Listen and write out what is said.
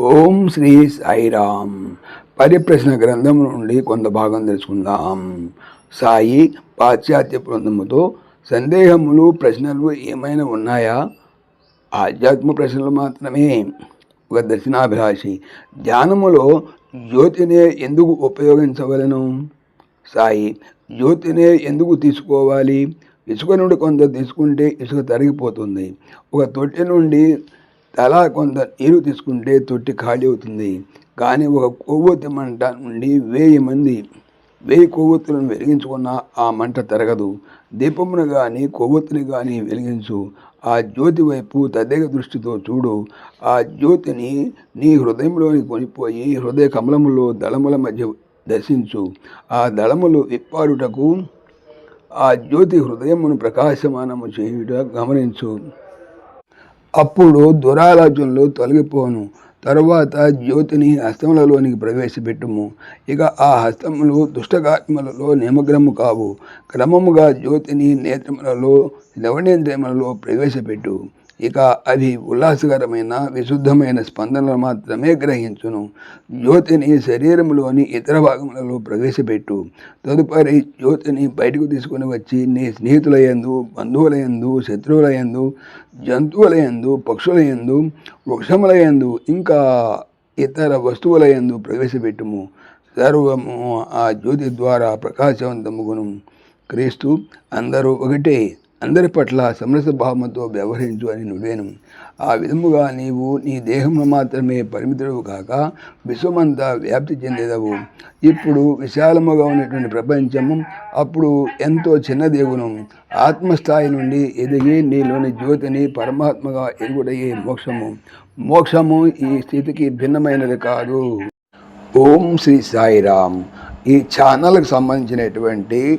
ఓం శ్రీ సాయిరామ్. పరిప్రశ్న గ్రంథం నుండి కొంత భాగం తెలుసుకుందాం. సాయి పాశ్చాత్య బృందముతో సందేహములు ప్రశ్నలు ఏమైనా ఉన్నాయా? ఆధ్యాత్మ ప్రశ్నలు మాత్రమే. ఒక దర్శనాభిలాషి ధ్యానములో జ్యోతినే ఎందుకు ఉపయోగించవలను? సాయి జ్యోతినే ఎందుకు తీసుకోవాలి? ఇసుక నుండి కొంత తీసుకుంటే ఇసుక తరిగిపోతుంది. ఒక తొట్టె నుండి తలా కొంత నీరు తీసుకుంటే తొట్టి ఖాళీ అవుతుంది. కానీ ఒక కొవ్వొత్తి మంట నుండి వెయ్యి మంది వెయ్యి కొవ్వొత్తులను వెలిగించుకున్న ఆ మంట తరగదు. దీపమును కానీ కొవ్వొత్తిని కానీ వెలిగించు. ఆ జ్యోతి వైపు తదేక దృష్టితో చూడు. ఆ జ్యోతిని నీ హృదయంలోని కొనిపోయి హృదయ కమలములో దళముల మధ్య దర్శించు. ఆ దళములు విప్పారుటకు ఆ జ్యోతి హృదయమును ప్రకాశమానము చేయుట గమనించు. అప్పుడు దురాలోచనలు తొలగిపోను. తరువాత జ్యోతిని హస్తములలోనికి ప్రవేశపెట్టుము. ఇక ఆ హస్తములు దుష్టకాత్మలలో నిమగ్నము కావు. క్రమముగా జ్యోతిని నేత్రములలో లవణేంద్రియములలో ప్రవేశపెట్టు. ఇక అవి ఉల్లాసకరమైన విశుద్ధమైన స్పందనలు మాత్రమే గ్రహించును. జ్యోతిని శరీరంలోని ఇతర భాగములలో ప్రవేశపెట్టు. తదుపరి జ్యోతిని బయటకు తీసుకుని వచ్చి నీ స్నేహితులయందు బంధువులయందు శత్రువులయందు జంతువులయందు పక్షులయందు వృక్షములయందు ఇంకా ఇతర వస్తువులయందు ప్రవేశపెట్టుము. సర్వము ఆ జ్యోతి ద్వారా ప్రకాశవంతముగును. క్రీస్తు అందరూ ఒకటే. అందరి పట్ల సమరస భావముతో వ్యవహరించు అని నువ్వేను. ఆ విధముగా నీవు నీ దేహంలో మాత్రమే పరిమితుడు కాక విశ్వమంతా వ్యాప్తి చెందేదవు. ఇప్పుడు విశాలముగా ఉన్నటువంటి ప్రపంచము అప్పుడు ఎంతో చిన్న దేవును ఆత్మస్థాయి నుండి ఎదిగి నీలోని జ్యోతిని పరమాత్మగా ఎరుగుడయ్యే మోక్షము. మోక్షము ఈ స్థితికి భిన్నమైనది కాదు. ఓం శ్రీ సాయిరామ్. ఈ ఛానల్కి సంబంధించినటువంటి